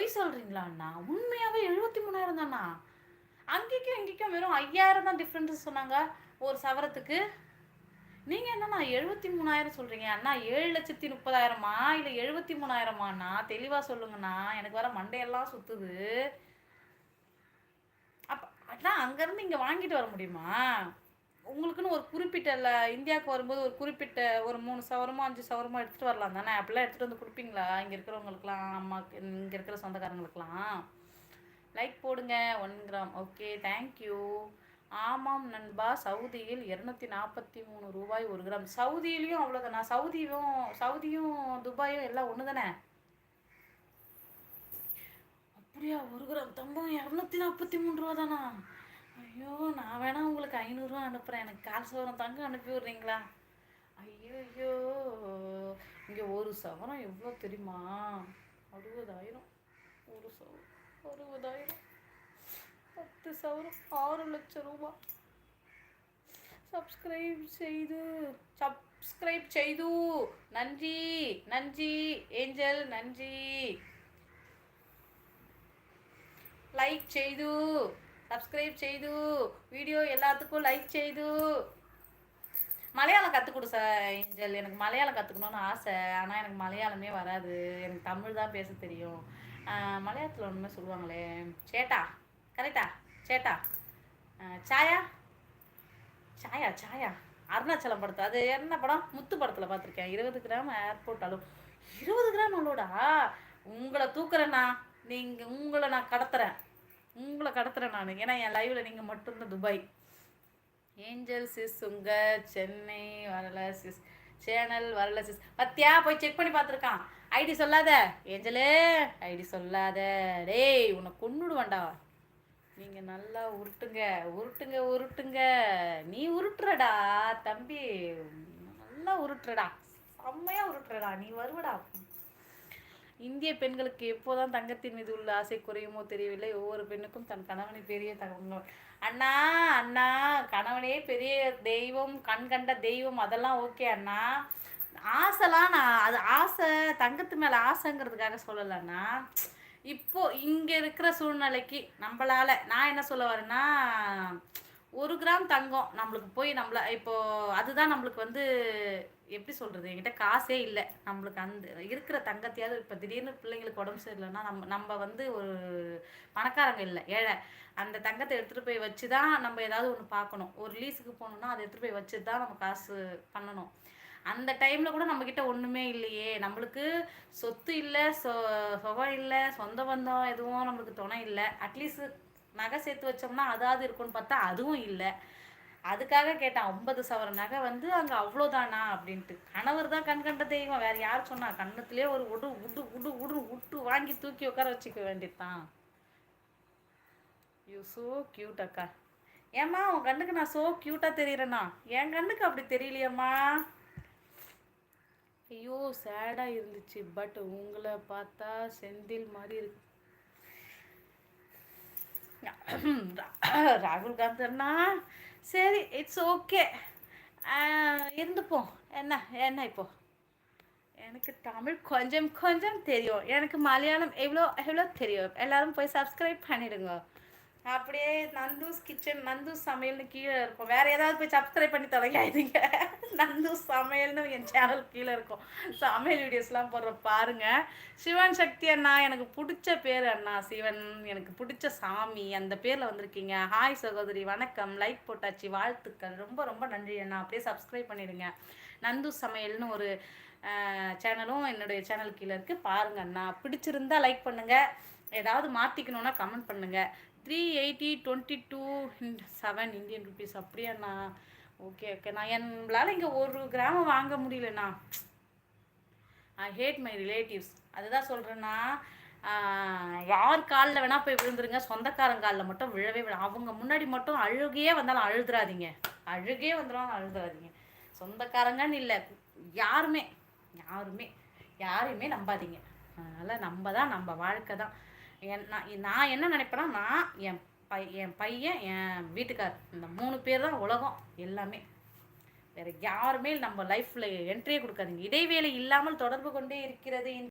பொய் சொல்கிறீங்களா அண்ணா? உண்மையாகவே எழுபத்தி மூணாயிரம் தானா? அங்கேக்கும் இங்கேக்கும் வெறும் ஐயாயிரம் தான் டிஃப்ரென்ஸ் சொன்னாங்க ஒரு சவரத்துக்கு. நீங்கள் என்னண்ணா எழுபத்தி மூணாயிரம் சொல்கிறீங்க அண்ணா ஏழு லட்சத்தி முப்பதாயிரமா? இல்லை எழுபத்தி மூணாயிரமாண்ணா? தெளிவாக சொல்லுங்கண்ணா. எனக்கு வர மண்டையெல்லாம் சுற்றுது அப்போ அண்ணா அங்கேருந்து இங்கே வாங்கிட்டு வர முடியுமா? உங்களுக்குன்னு ஒரு குறிப்பிட்ட இல்லை இந்தியாவுக்கு வரும்போது ஒரு குறிப்பிட்ட ஒரு மூணு சவரமோ அஞ்சு சவரமோ எடுத்துகிட்டு வரலாம் தானே? அப்படிலாம் எடுத்துகிட்டு வந்து கொடுப்பீங்களா? இங்கே இருக்கிறவங்களுக்குலாம் அம்மாக்கு இங்கே இருக்கிற சொந்தக்காரங்களுக்குலாம் லைக் போடுங்க one gram okay thank you ஆமாம் நண்பா சவுதியில் இரநூத்தி நாற்பத்தி மூணு ரூபாய் ஒரு கிராம் சவுதியிலையும் அவ்வளோதானா சவுதியும் சவுதியும் துபாயும் எல்லாம் ஒன்று தானே அப்படியா ஒரு கிராம் தம்பம் இரநூத்தி நாற்பத்தி மூணு ரூபா தானா ஐயோ நான் வேணால் உங்களுக்கு ஐநூறுரூவா அனுப்புகிறேன் எனக்கு கால் சவரம் தங்க அனுப்பி விட்றீங்களா? ஐயோ இங்கே ஒரு சவரம் எவ்வளோ தெரியுமா? அறுபதாயிரம். ஒரு சவரம் அறுபதாயிரம். பத்து சவரம் ஆறு லட்சம் ரூபா சப்ஸ்கிரைப் செய்து சப்ஸ்கிரைப் செய்து. நன்றி நன்றி ஏஞ்சல் நன்றி. லைக் செய்து. சப்ஸ்கிரைப் செய்து வீடியோ எல்லாத்துக்கும் லைக் செய்து. மலையாளம் கற்றுக் கொடு சார் ஏஞ்சல். எனக்கு மலையாளம் கற்றுக்கணும்னு ஆசை. ஆனால் எனக்கு மலையாளமே வராது. எனக்கு தமிழ் தான் பேச தெரியும். மலையாளத்தில் ஒன்றுமே சொல்லுவாங்களே. சேட்டா. கரெக்டா சேட்டா. சாயா? சாயா சாயா? அருணாச்சலம் படத்தை. அது என்ன படம்? முத்து படத்தில் பார்த்துருக்கேன் இருபது கிராம் ஏர்போர்ட் அளவு இருபது கிராம் அளவுடா உங்களை தூக்குறேண்ணா நீங்கள் உங்களை நான் கடத்துறேன். உங்களை கடத்துகிறேன் நான். ஏன்னா என் லைவில் நீங்கள் மட்டும்தான் துபாய். ஏஞ்சல் சிஸ் உங்கள் சென்னை வரல சிஸ் சேனல் வரல சிஸ் பத்தியா? போய் செக் பண்ணி பார்த்துருக்கான். ஐடி சொல்லாத. ஏஞ்சலே ஐடி சொல்லாத. டேய் உன்னை கொன்னுடுவேன்டா. நீங்கள் நல்லா உருட்டுங்க. உருட்டுங்க உருட்டுங்க. நீ உருட்டுறடா தம்பி. நல்லா உருட்டுறடா. செம்மையாக உருட்டுறடா. நீ வருவடா. இந்திய பெண்களுக்கு எப்போதான் தங்கத்தின் மீது உள்ள ஆசை குறையுமோ தெரியவில்லை. ஒவ்வொரு பெண்ணுக்கும் தன் கணவனை பெரிய தகவல் அண்ணா அண்ணா கணவனே பெரிய தெய்வம் கண் கண்ட தெய்வம் அதெல்லாம் ஓகே அண்ணா. ஆசைலாம் நான் அது ஆசை தங்கத்து மேலே ஆசைங்கிறதுக்காக சொல்லலைண்ணா இப்போ இங்கே இருக்கிற சூழ்நிலைக்கு நம்மளால நான் என்ன சொல்ல வரேன்னா ஒரு கிராம் தங்கம் நம்மளுக்கு போய் நம்மள இப்போ அதுதான் நம்மளுக்கு வந்து எப்படி சொல்கிறது என்கிட்ட காசே இல்லை. நம்மளுக்கு அந்த இருக்கிற தங்கத்தையாவது இப்போ திடீர்னு பிள்ளைங்களுக்கு உடம்பு சரியில்லைன்னா நம்ம நம்ம வந்து ஒரு பணக்காரங்க இல்லை ஏழை. அந்த தங்கத்தை எடுத்துகிட்டு போய் வச்சு தான் நம்ம ஏதாவது ஒன்று பார்க்கணும். ஒரு லீஸுக்கு போகணுன்னா அதை எடுத்துகிட்டு போய் வச்சு தான் நம்ம காசு பண்ணணும். அந்த டைமில் கூட நம்மக்கிட்ட ஒன்றுமே இல்லையே. நம்மளுக்கு சொத்து இல்லை சொ சுகம் இல்லை சொந்த பந்தம் எதுவும் நம்மளுக்கு துணை இல்லை. அட்லீஸ்ட் நகை சேர்த்து வச்சோம்னா அதாவது இருக்கும்னு பார்த்தா அதுவும் இல்லை. அதுக்காக கேட்டேன் ஐம்பது சவர நகை வந்து அங்கே அவ்வளோதானா? அப்படின்ட்டு. கணவர் தான் கண் கண்ட தெய்வம். வேறு யார் சொன்னா கண்ணத்துலேயே ஒரு உடு உடு உடு உடு விட்டு வாங்கி தூக்கி உட்கார வச்சுக்க வேண்டியதுதான். யூ சோ க்யூட் அக்கா. ஏம்மா உன் கண்ணுக்கு நான் சோ க்யூட்டாக தெரியிறேண்ணா என் கண்ணுக்கு அப்படி தெரியலையம்மா. ஐயோ சேடாக இருந்துச்சு. பட் உங்களை பார்த்தா செந்தில் மாதிரி இருக்கு. ராகுல் காந்தர்னா சரி இட்ஸ் ஓகே இருந்துப்போம் என்ன என்ன இப்போ? எனக்கு தமிழ் கொஞ்சம் கொஞ்சம் தெரியும். எனக்கு மலையாளம் எவ்வளோ எவ்வளோ தெரியும்? எல்லாரும் போய் சப்ஸ்கிரைப் பண்ணிடுங்க. அப்படியே நந்தூஸ் கிச்சன் நந்தூஸ் சமையல்னு கீழே இருக்கும். வேற ஏதாவது போய் சப்ஸ்கிரைப் பண்ணி தொலைக்காதீங்க. நந்தூஸ் சமையல்னு என் சேனல் கீழே இருக்கும். சமையல் வீடியோஸ்லாம் போடுற பாருங்க. சிவன் சக்தி அண்ணா எனக்கு பிடிச்ச பேர் அண்ணா. சிவன் எனக்கு பிடிச்ச சாமி. அந்த பேரில் வந்திருக்கீங்க. ஹாய் சகோதரி வணக்கம். லைக் போட்டாச்சு. வாழ்த்துக்கள். ரொம்ப ரொம்ப நன்றி அண்ணா. அப்படியே சப்ஸ்கிரைப் பண்ணிடுங்க. நந்தூஸ் சமையல்னு ஒரு சேனலும் என்னுடைய சேனல் கீழே இருக்குது பாருங்க அண்ணா. பிடிச்சிருந்தா லைக் பண்ணுங்கள் ஏதாவது மாற்றிக்கணுன்னா கமெண்ட் பண்ணுங்கள் three eighty twenty two seven Indian rupees அப்படியாண்ணா? Okay okay நான் என்னால் இங்கே ஒரு கிராமம் வாங்க முடியலண்ணா. ஐ ஹேட் மை ரிலேட்டிவ்ஸ் அதுதான் சொல்கிறேன்னா யார் காலில் வேணால் போய் விழுந்துருங்க. சொந்தக்காரங்க காலில் மட்டும் விழவே விழ அவங்க முன்னாடி மட்டும் அழுகையே வந்தாலும் அழுதுறாதீங்க. அழுகே வந்தாலும் அழுதுறாதீங்க. சொந்தக்காரங்கன்னு இல்லை. யாருமே யாருமே யாரையுமே நம்பாதீங்க. அதனால் நம்ம தான் நம்ம வாழ்க்கை தான். என் நான் நான் என்ன நினைப்பேன்னா நான் என் பை என் பையன் என் வீட்டுக்கார் இந்த மூணு பேர் தான் உலகம் எல்லாமே. வேறு யாருமே நம்ம லைஃப்பில் என்ட்ரியே கொடுக்காதீங்க. இடைவேளை இல்லாமல் தொடர்பு கொண்டே இருக்கிறது